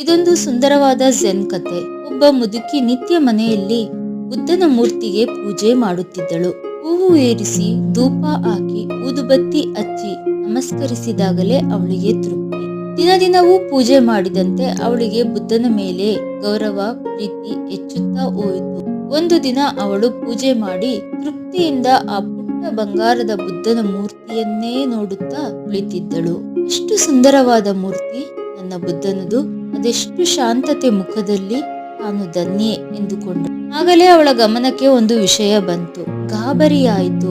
ಇದೊಂದು ಸುಂದರವಾದ ಝೆನ್ ಕತೆ. ಒಬ್ಬ ಮುದುಕಿ ನಿತ್ಯ ಮನೆಯಲ್ಲಿ ಬುದ್ಧನ ಮೂರ್ತಿಗೆ ಪೂಜೆ ಮಾಡುತ್ತಿದ್ದಳು. ಹೂವು ಏರಿಸಿ ಧೂಪ ಹಾಕಿ ಊದುಬತ್ತಿ ಹಚ್ಚಿ ನಮಸ್ಕರಿಸಿದಾಗಲೇ ಅವಳಿಗೆ ತೃಪ್ತಿ. ದಿನ ದಿನವೂ ಪೂಜೆ ಮಾಡಿದಂತೆ ಅವಳಿಗೆ ಬುದ್ಧನ ಮೇಲೆ ಗೌರವ, ಪ್ರೀತಿ ಹೆಚ್ಚುತ್ತಾ ಹೋಯಿತು. ಒಂದು ದಿನ ಅವಳು ಪೂಜೆ ಮಾಡಿ ತೃಪ್ತಿಯಿಂದ ಆ ಪುಟ್ಟ ಬಂಗಾರದ ಬುದ್ಧನ ಮೂರ್ತಿಯನ್ನೇ ನೋಡುತ್ತಾ ಕುಳಿತಿದ್ದಳು. ಎಷ್ಟು ಸುಂದರವಾದ ಮೂರ್ತಿ! ನನ್ನ ಬುದ್ಧನದು, ಅದೆಷ್ಟು ಶಾಂತತೆ ಮುಖದಲ್ಲಿ ತಾನು ಧನ್ಯೆ ಎಂದುಕೊಂಡ. ಆಗಲೇ ಅವಳ ಗಮನಕ್ಕೆ ಒಂದು ವಿಷಯ ಬಂತು. ಗಾಬರಿಯಾಯಿತು.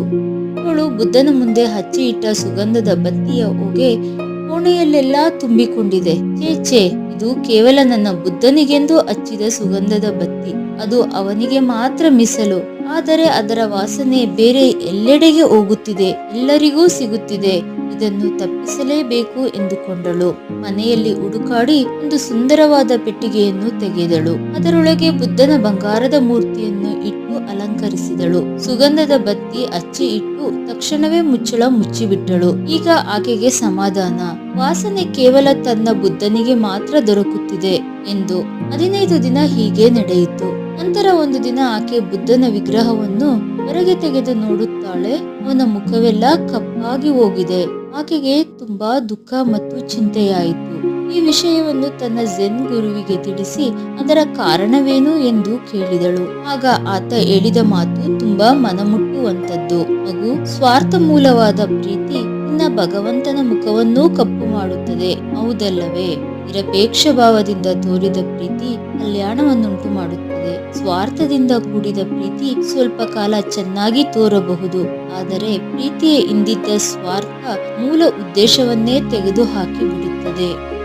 ಅವಳು ಬುದ್ಧನ ಮುಂದೆ ಹಚ್ಚಿ ಇಟ್ಟ ಸುಗಂಧದ ಬತ್ತಿಯ ಹೊಗೆ ಕೋಣೆಯಲ್ಲೆಲ್ಲ ತುಂಬಿಕೊಂಡಿದೆ. ಛೇ ಛೇ, ಇದು ಕೇವಲ ನನ್ನ ಬುದ್ಧನಿಗೆಂದು ಹಚ್ಚಿದ ಸುಗಂಧದ ಬತ್ತಿ. ಅದು ಅವನಿಗೆ ಮಾತ್ರ ಮೀಸಲು. ಆದರೆ ಅದರ ವಾಸನೆ ಬೇರೆ ಎಲ್ಲೆಡೆಗೆ ಹೋಗುತ್ತಿದೆ. ಎಲ್ಲರಿಗೂ ಸಿಗುತ್ತಿದೆ. ಇದನ್ನು ತಪ್ಪಿಸಲೇಬೇಕು ಎಂದುಕೊಂಡಳು. ಮನೆಯಲ್ಲಿ ಹುಡುಕಾಡಿ ಒಂದು ಸುಂದರವಾದ ಪೆಟ್ಟಿಗೆಯನ್ನು ತೆಗೆದಳು. ಅದರೊಳಗೆ ಬುದ್ಧನ ಬಂಗಾರದ ಮೂರ್ತಿಯನ್ನು ಇಟ್ಟು ಅಲಂಕರಿಸಿದಳು. ಸುಗಂಧದ ಬತ್ತಿ ಅಚ್ಚಿ ಇಟ್ಟು ತಕ್ಷಣವೇ ಮುಚ್ಚಳ ಮುಚ್ಚಿಬಿಟ್ಟಳು. ಈಗ ಆಕೆಗೆ ಸಮಾಧಾನ. ವಾಸನೆ ಕೇವಲ ತನ್ನ ಬುದ್ಧನಿಗೆ ಮಾತ್ರ ದೊರಕುತ್ತಿದೆ ಎಂದು ಹದಿನೈದು ದಿನ ಹೀಗೆ ನಡೆಯಿತು. ನಂತರ ಒಂದು ದಿನ ಆಕೆ ಬುದ್ಧನ ವಿಗ್ರಹವನ್ನು ಹೊರಗೆ ತೆಗೆದು ನೋಡುತ್ತಾಳೆ. ಅವನ ಮುಖವೆಲ್ಲ ಕಪ್ಪಾಗಿ ಹೋಗಿದೆ. ಆಕೆಗೆ ತುಂಬಾ ದುಃಖ ಮತ್ತು ಚಿಂತೆಯಾಯಿತು. ಈ ವಿಷಯವನ್ನು ತನ್ನ ಜೆನ್ ಗುರುವಿಗೆ ತಿಳಿಸಿ ಅದರ ಕಾರಣವೇನು ಎಂದು ಕೇಳಿದಳು. ಆಗ ಆತ ಹೇಳಿದ ಮಾತು ತುಂಬಾ ಮನಮುಟ್ಟುವಂತದ್ದು ಹಾಗೂ ಸ್ವಾರ್ಥ ಮೂಲವಾದ ಪ್ರೀತಿ ಭಗವಂತನ ಮುಖವನ್ನೂ ಕಪ್ಪು ಮಾಡುತ್ತದೆ. ಹೌದಲ್ಲವೇ? ನಿರಪೇಕ್ಷ ಭಾವದಿಂದ ತೋರಿದ ಪ್ರೀತಿ ಕಲ್ಯಾಣವನ್ನುಂಟು ಮಾಡುತ್ತದೆ. ಸ್ವಾರ್ಥದಿಂದ ಕೂಡಿದ ಪ್ರೀತಿ ಸ್ವಲ್ಪ ಕಾಲ ಚೆನ್ನಾಗಿ ತೋರಬಹುದು. ಆದರೆ ಪ್ರೀತಿಯ ಹಿಂದಿದ್ದ ಸ್ವಾರ್ಥ ಮೂಲ ಉದ್ದೇಶವನ್ನೇ ತೆಗೆದುಹಾಕಿ ಬಿಡುತ್ತದೆ